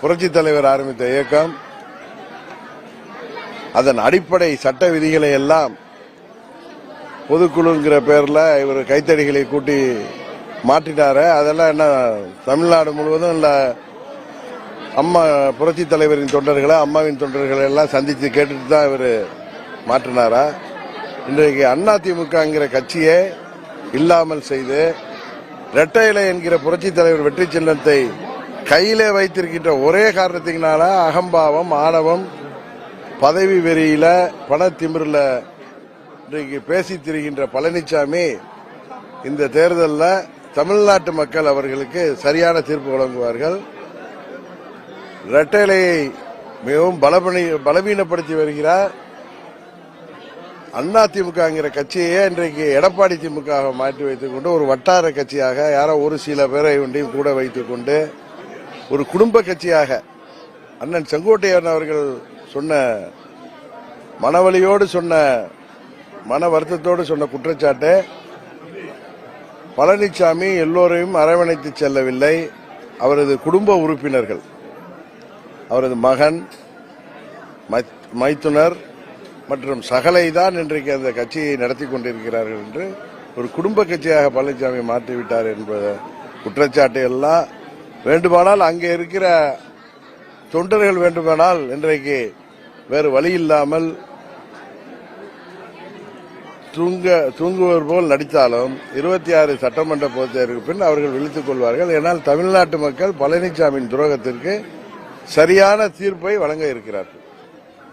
புரட்சி தலைவர் ஆரம்பித்த இயக்கம் அதன் அடிப்படை சட்ட விதிகளை எல்லாம் பொதுக்குழுங்கிற பேர்ல இவர் கைத்தடிகளை கூட்டி மாற்றிட்டாரு. அதெல்லாம் என்ன தமிழ்நாடு முழுவதும் இல்ல அம்மா புரட்சி தலைவரின் தொண்டர்களை அம்மாவின் தொண்டர்களை எல்லாம் சந்தித்து கேட்டுட்டு தான் இவர் மாற்றினாரா? இன்றைக்கு அதிமுகங்கிற கட்சியே இல்லாமல் செய்து இரட்டை இலை என்கிற புரட்சி தலைவர் வெற்றி சின்னத்தை கையிலே வைத்திருக்கின்ற ஒரே காரணத்தினால அகம்பாவம் ஆணவம் பதவி வெறியில பணத்திமிரில் இன்றைக்கு பேசி திரிகின்ற பழனிசாமி இந்த தேர்தலில் தமிழ்நாட்டு மக்கள் அவர்களுக்கு சரியான தீர்ப்பு வழங்குவார்கள். இரட்டைலையை மிகவும் பலபணி பலவீனப்படுத்தி வருகிறார். அண்ணா திமுகங்கிற கட்சியே இன்றைக்கு எடப்பாடி திமுக மாற்றி வைத்துக் கொண்டு ஒரு வட்டார கட்சியாக யாரோ ஒரு சில பேரை ஒன்றையும் கூட வைத்துக் கொண்டு ஒரு குடும்ப கட்சியாக அண்ணன் செங்கோட்டையன் அவர்கள் சொன்ன மனவழியோடு சொன்ன மன வருத்தத்தோடு சொன்ன குற்றச்சாட்டு பழனிசாமி எல்லோரையும் அரவணைத்து செல்லவில்லை. அவரது குடும்ப உறுப்பினர்கள் அவரது மகன் மை- மைத்துனர் மற்றும் சகலை தான் இன்றைக்கு அந்த கட்சியை நடத்தி கொண்டிருக்கிறார்கள் என்று ஒரு குடும்ப கட்சியாக பழனிசாமி மாற்றிவிட்டார் என்பத குற்றச்சாட்டை எல்லாம் வேண்டுமானால் அங்கே இருக்கிற தொண்டர்கள் வேண்டுமானால் இன்றைக்கு வேறு வழி இல்லாமல் தூங்க தூங்குவர் போல் நடித்தாலும் இருபத்தி ஆறு சட்டமன்ற பொதுத் பின் அவர்கள் விழித்துக் கொள்வார்கள். ஏனால் தமிழ்நாட்டு மக்கள் பழனிசாமியின் துரோகத்திற்கு சரியான தீர்ப்பை வழங்க இருக்கிறார்கள்.